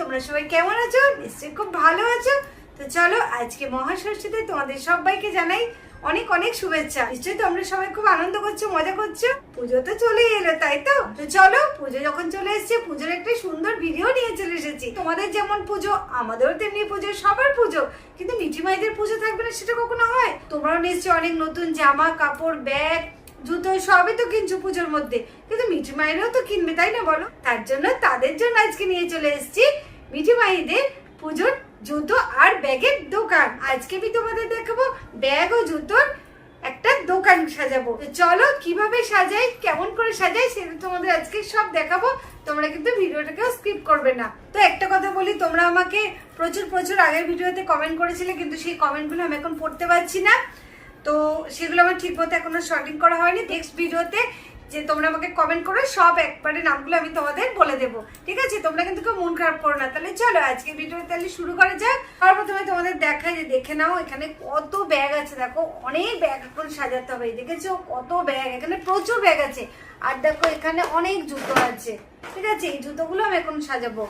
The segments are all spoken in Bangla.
তোমরা সবাই কেমন আছো? নিশ্চয়ই খুব ভালো আছো। তো চলো, আজকে মহাষষ্ঠীতে তোমাদের সবাইকে জানাই অনেক অনেক শুভেচ্ছা। নিশ্চয়ই তোমরা সবাই খুব আনন্দ করছ, মজা করছ। পুজো তো চলেই এলো, তাই তো? তো চলো, পুজো যখন চলে এসেছে, পুজোর একটা সুন্দর ভিডিও নিয়ে চলে এসেছি। তোমাদের যেমন পুজো, আমাদেরও তেমনি পুজো, সবার পুজো। কিন্তু মিঠি মাইদের পুজো থাকবে না, সেটা কখনো হয়? তোমরাও নিশ্চয়ই অনেক নতুন জামা, কাপড়, ব্যাগ, জুতো, সবই তো কিনছো পুজোর মধ্যে। কিন্তু মিঠি মায়েরও তো কিনবে, তাই না বলো? তার জন্য তাদের জন্য আজকে নিয়ে চলে এসেছি মিঠি মাইদের পুজোর জুতো আর ব্যাগের দোকান। আজকে আমি তোমাদের দেখাবো ব্যাগ ও জুতোর একটা দোকান সাজাবো। চলো কীভাবে সাজাই, কেমন করে সাজাই সেটা তোমাদের আজকে সব দেখাবো। তোমরা কিন্তু ভিডিওটাকেও স্কিপ করবে না। তো একটা কথা বলি, তোমরা আমাকে প্রচুর প্রচুর আগের ভিডিওতে কমেন্ট করেছিলে, কিন্তু সেই কমেন্টগুলো আমি এখন পড়তে পারছি না। তো সেগুলো আমার ঠিক মতো এখনও শর্টিং করা হয়নি। নেক্সট ভিডিওতে যে তোমরা আমাকে কমেন্ট করো, সব একবারে নামগুলো আমি তোমাদের বলে দেবো। ঠিক আছে? তোমরা কিন্তু কেউ মন খারাপ করো না। তাহলে চলো আজকে ভিডিও তাহলে শুরু করা যাক। আর প্রথমে তোমাদের দেখাই, যে দেখে নাও, এখানে কত ব্যাগ আছে। দেখো, অনেক ব্যাগ এখন সাজাতে হবে। দেখেছ? কত ব্যাগ এখানে প্রচুর ব্যাগ আছে। আর দেখো, এখানে অনেক জুতো আছে। ঠিক আছে? এই জুতোগুলো আমি এখন সাজাবো।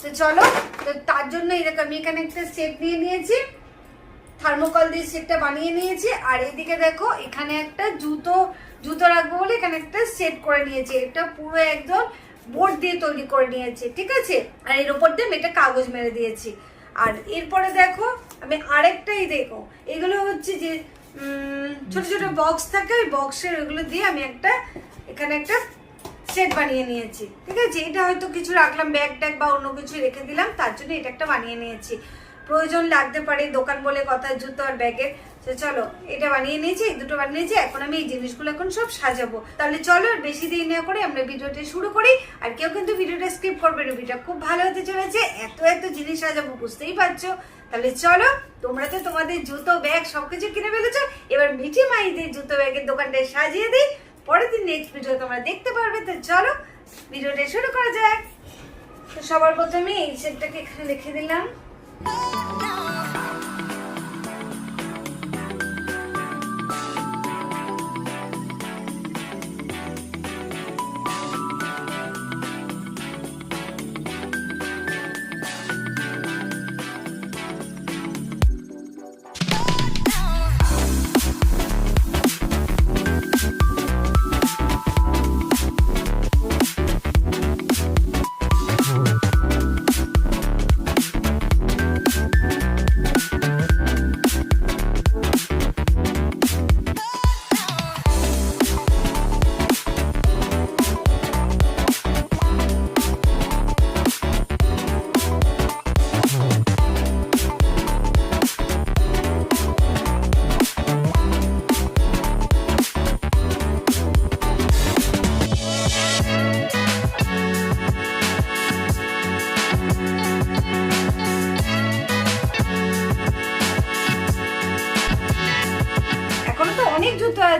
তো চলো, তো তার জন্য এরকম আমি এখানে একটা সেট নিয়ে নিয়েছি। থার্মোকল দিয়ে সেটটা বানিয়ে নিয়েছি, আর এদিকে দেখো, এখানে একটা জুতো জুতো রাখব বলে এখানে একটা সেট করে নিয়েছি। এটা পুরো একদম বোর্ড দিয়ে তৈরি করে নিয়েছি, ঠিক আছে? আর এর উপর দিয়ে আমি একটা কাগজ মেরে দিয়েছি। আর এরপরে দেখো, আমি আরেকটাই দেখো, এগুলো হচ্ছে যে ছোট ছোট বক্স থাকে, ওই বক্সের ওইগুলো দিয়ে আমি একটা, এখানে একটা সেট বানিয়ে নিয়েছি, ঠিক আছে? এটা হয়তো কিছু রাখলাম ব্যাগ ট্যাগ বা অন্য কিছু রেখে দিলাম, তার জন্য এটা একটা বানিয়ে নিয়েছি। প্রয়োজন লাগতে পারে দোকান বলে কথা, জুতো আর ব্যাগের তো চলো, এটা বানিয়ে নিয়েছি দুটো বানিয়ে নিয়েছি, এখন আমি এই জিনিসগুলো এখন সব সাজাবো। তাহলে চলো আর বেশি দেরি না করে আমরা ভিডিওটা শুরু করি, আর কেউ কিন্তু ভিডিওটা স্কিপ করবে না। ভিডিওটা খুব ভালো হতে চলেছে, এত এত জিনিস সাজাবো, বুঝতেই পারছ? তাহলে চলো, তোমরা তো তোমাদের জুতো, ব্যাগ, সবকিছু কিনে ফেলেছো, এবার মিঠি মাইদের জুতো, ব্যাগের দোকানটায় সাজিয়ে দিই। পরের দিন নেক্সট ভিডিও তোমরা দেখতে পারবে। তো চলো, ভিডিওটা শুরু করা যাক। তো সবার প্রথমে এই সেটটাকে এখানে রেখে দিলাম।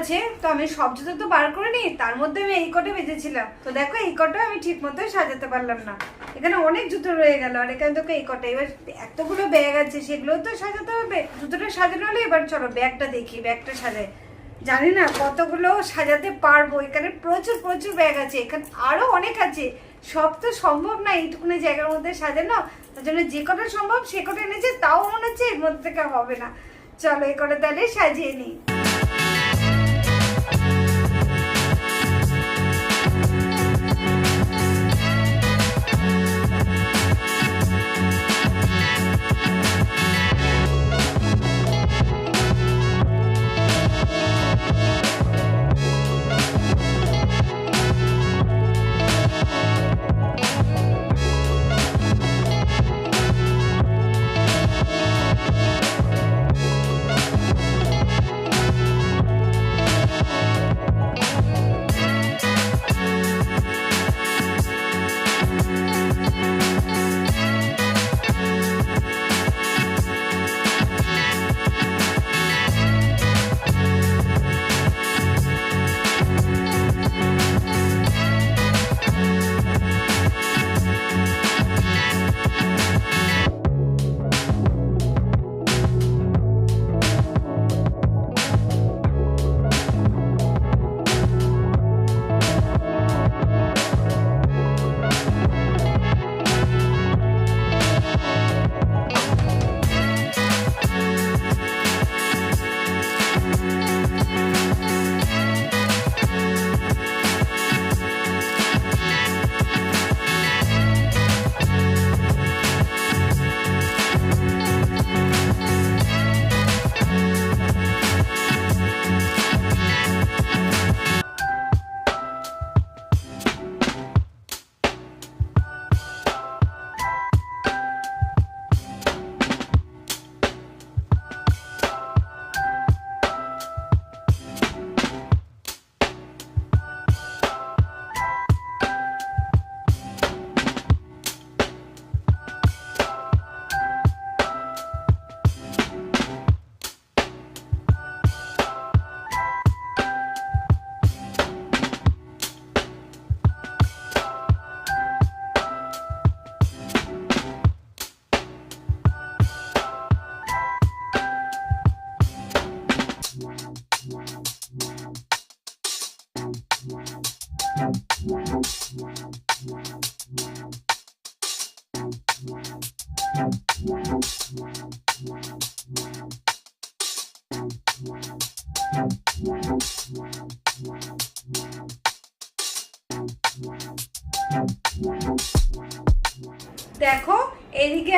আছে, তো আমি সব জুতো তো বার করে নিই, তার মধ্যে আমি এই কটা বেঁচেছিলাম তো দেখো, এই কটা আমি ঠিক মতো সাজাতে পারলাম না। এখানে অনেক জুতো রয়ে গেল, আর এখানে দেখো এই কটা। এবার এতগুলো ব্যাগ আছে সেগুলো তো সাজাতে হবে। জুতোটা সাজানো হলে এবার চলো, ব্যাগটা দেখি, ব্যাগটা সাজাই। জানি না কতগুলো সাজাতে পারব, এখানে প্রচুর প্রচুর ব্যাগ আছে। এখানে আরও অনেক আছে। সব তো সম্ভব না এইটুকুনি জায়গার মধ্যে সাজানো। তার জন্য যে কটা সম্ভব সে কটা এনেছে, তাও মনে হচ্ছে এর মধ্যে থেকে হবে না। চলো, এই কটা তাহলে সাজিয়ে নিই।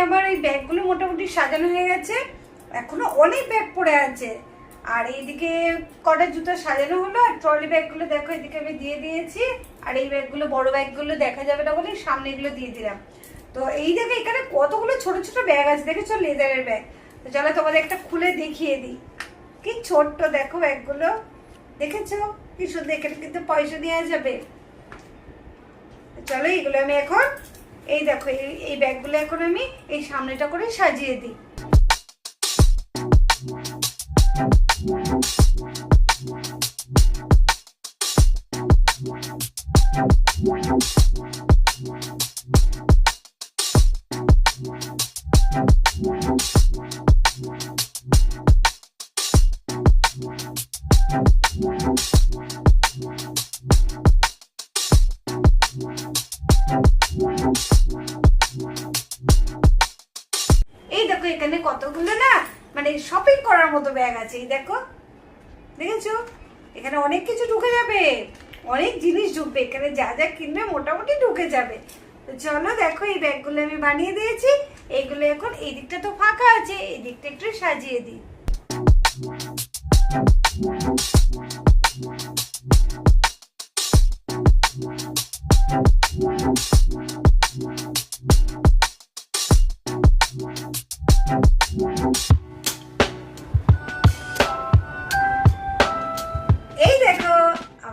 আমার এই ব্যাগগুলো মোটামুটি সাজানো হয়ে গেছে। এখনও অনেক ব্যাগ পড়ে আছে। আর এইদিকে কটা জুতো সাজানো হলো, আর ট্রলি ব্যাগগুলো দেখো, এদিকে আমি দিয়ে দিয়েছি। আর এই ব্যাগগুলো, বড় ব্যাগগুলো দেখা যাবে না বলে সামনে এগুলো দিয়ে দিলাম। তো এই দেখে, এখানে কতগুলো ছোট ছোট ব্যাগ আছে, দেখেছ? লেদারের ব্যাগ। তো চলো তোমাদের একটা খুলে দেখিয়ে দিই। কি ছোট্ট দেখো ব্যাগগুলো। দেখেছ? কি সুন্দর, এখানে কিন্তু পয়সা নেওয়া যাবে। চলো, এগুলো আমি এখন এই দেখো এই ব্যাগগুলো এখন আমি এই সামনেটা করে সাজিয়ে দিই। আছে, এই দেখো। দেখেছ? এখানে অনেক কিছু ঢুকে যাবে। অনেক জিনিস ঢুকবে। এখানে যা যা কিনবে মোটামুটি ঢুকে যাবে। তো চলো দেখো, এই ব্যাগগুলো আমি বানিয়ে দিয়েছি। এইগুলো এখন এই দিকটা তো ফাঁকা আছে, এই দিকটা একটু সাজিয়ে দিই।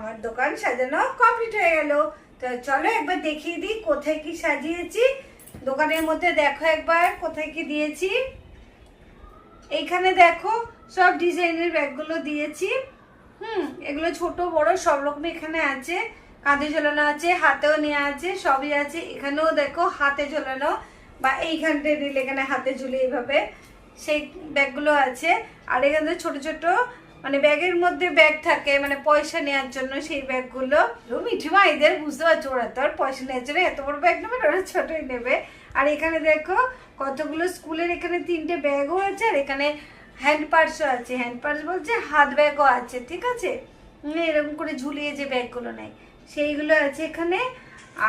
আমার দোকান সাজানো কমপ্লিট হয়ে গেল। তো চলো একবার দেখিয়ে দিই কোথায় কি সাজিয়েছি। দোকানের মধ্যে দেখো একবার কোথায় কি দিয়েছি। এইখানে দেখো সব ডিজাইনের ব্যাগগুলো দিয়েছি। হুম, এগুলো ছোট, বড়, সব রকম এখানে আছে। কাঁধে ঝোলানো আছে, হাতেও নেওয়া আছে, সবই আছে। এখানেও দেখো হাতে ঝোলানো বা এইখানটা দিলে এখানে হাতে ঝুলে এইভাবে সেই ব্যাগগুলো আছে। আর এখানে ছোট ছোট মানে ব্যাগের মধ্যে ব্যাগ থাকে মানে পয়সা নেওয়ার জন্য সেই ব্যাগগুলো। ও মিঠি। মাইদের বুঝতে পারছ ওরা তো আর পয়সা নেওয়ার জন্য এত বড় ব্যাগ নেবে ওরা ছোটই নেবে। আর এখানে দেখো কতগুলো স্কুলের এখানে তিনটে ব্যাগও আছে আর এখানে হ্যান্ড পার্সও আছে। হ্যান্ড পার্স বলছে হাত ব্যাগও আছে ঠিক আছে? এরকম করে ঝুলিয়ে যে ব্যাগগুলো নেয় সেইগুলো আছে এখানে।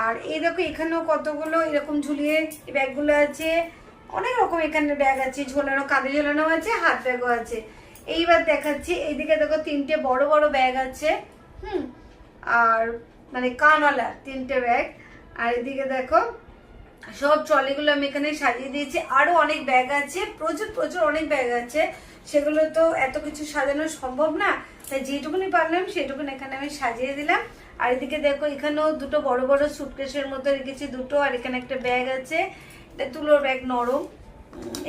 আর এই দেখো এখানেও কতগুলো এরকম ঝুলিয়ে ব্যাগগুলো আছে। অনেক রকম এখানে ব্যাগ আছে ঝোলানো কাঁধে ঝোলানো আছে হাত ব্যাগও আছে। এইবার দেখাচ্ছি, এইদিকে দেখো তিনটে বড় বড় ব্যাগ আছে, হুম, আর মানে কানওয়ালা তিনটে ব্যাগ আর এদিকে দেখো, সব ট্রলিগুলো আমি এখানে সাজিয়ে দিয়েছি। আরও অনেক ব্যাগ আছে, প্রচুর প্রচুর অনেক ব্যাগ আছে। সেগুলো তো এত কিছু সাজানো সম্ভব না, তাই যেটুকুনি পারলাম সেটুকুনি এখানে আমি সাজিয়ে দিলাম। আর এদিকে দেখো, এখানেও দুটো বড় বড় সুটকেসের মধ্যে রেখেছি দুটো, আর এখানে একটা ব্যাগ আছে, এটা তুলোর ব্যাগ নরম।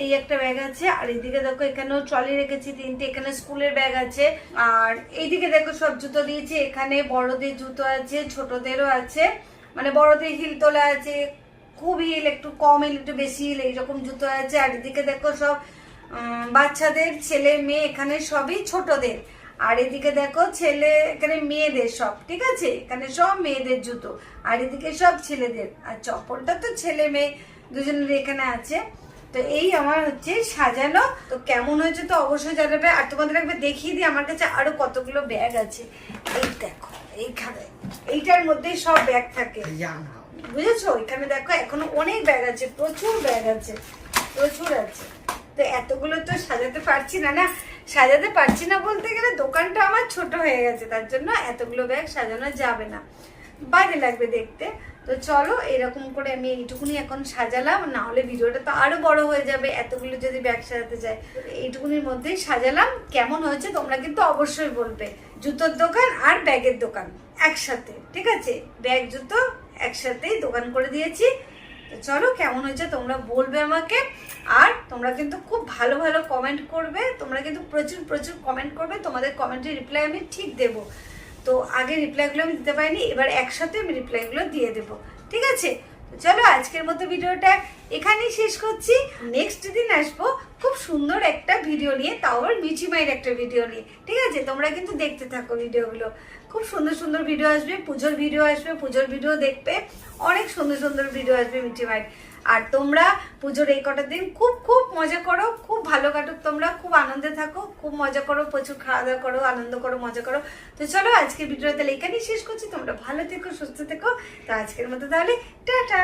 এই একটা ব্যাগ আছে, আর এইদিকে দেখো এখানেও ট্রলি রেখেছি তিনটে, এখানে স্কুলের ব্যাগ আছে। আর এইদিকে দেখো সব জুতো দিয়েছি, এখানে বড়দের জুতো আছে, ছোটদেরও আছে। মানে বড়দের হিল তোলা আছে খুব হিল একটু কম হিল একটু বেশি হিল এইরকম জুতো আছে। আর এদিকে দেখো সব বাচ্চাদের, ছেলে, মেয়ে, এখানে সবই ছোটদের। আর এদিকে দেখো ছেলে, এখানে মেয়েদের সব, ঠিক আছে? এখানে সব মেয়েদের জুতো। আর এদিকে সব ছেলেদের। আর চপ্পলটা তো ছেলে মেয়ে দুজনের এখানে আছে। তো এই আমার হচ্ছে সাজানো। তো কেমন হয়েছে তো অবশ্যই জানাবে। আর তোমাদের একবার দেখিয়ে দিই আমার কাছে আরও কতগুলো ব্যাগ আছে। এই দেখো এইখানে এইটার মধ্যেই সব ব্যাগ থাকে। বুঝেছ? এখানে দেখো এখনও অনেক ব্যাগ আছে প্রচুর ব্যাগ আছে প্রচুর আছে। তো এতগুলো তো সাজাতে পারছি না না? সাজাতে পারছি না বলতে গেলে দোকানটা আমার ছোট হয়ে গেছে তার জন্য এতগুলো ব্যাগ সাজানো যাবে না। বাজে লাগবে দেখতে। তো চলো, এরকম করে আমি এইটুকুনি এখন সাজালাম। না হলে ভিডিওটা তো আরও বড় হয়ে যাবে, এতগুলো যদি ব্যাগ সাজাতে চাই এইটুকুনির মধ্যেই সাজালাম। কেমন হয়েছে তোমরা কিন্তু অবশ্যই বলবে। জুতোর দোকান আর ব্যাগের দোকান একসাথে, ঠিক আছে? ব্যাগ, জুতো একসাথেই দোকান করে দিয়েছি। তো চলো, কেমন হয়েছে তোমরা বলবে আমাকে। আর তোমরা কিন্তু খুব ভালো ভালো কমেন্ট করবে। তোমরা কিন্তু প্রচুর প্রচুর কমেন্ট করবে। তোমাদের কমেন্টের রিপ্লাই আমি ঠিক দেবো। তো আগে রিপ্লাইগুলো আমি দিতে পারিনি, এবার একসাথে আমি রিপ্লাইগুলো দিয়ে দেবো। ঠিক আছে? চলো আজকের মতো ভিডিওটা এখানেই শেষ করছি। নেক্সট দিন আসব খুব সুন্দর একটা ভিডিও নিয়ে, তাও আবার মিচি মায়ের একটা ভিডিও নিয়ে। ঠিক আছে? তোমরা কিন্তু দেখতে থাকো ভিডিওগুলো খুব সুন্দর সুন্দর ভিডিও আসবে, পুজোর ভিডিও আসবে, পুজোর ভিডিও দেখবে, অনেক সুন্দর সুন্দর ভিডিও আসবে মিঠি মায়ের। আর তোমরা পুজোর এই কটা দিন খুব খুব মজা করো, খুব ভালো কাটুক তোমরা, খুব আনন্দে থাকো, খুব মজা করো, প্রচুর খাওয়া দাওয়া করো, আনন্দ করো, মজা করো। তো চলো আজকে ভিডিওটা তাহলে এখানেই শেষ করছি। তোমরা ভালো থেকো, সুস্থ থেকো। তো আজকের মতো তাহলে, টাটা!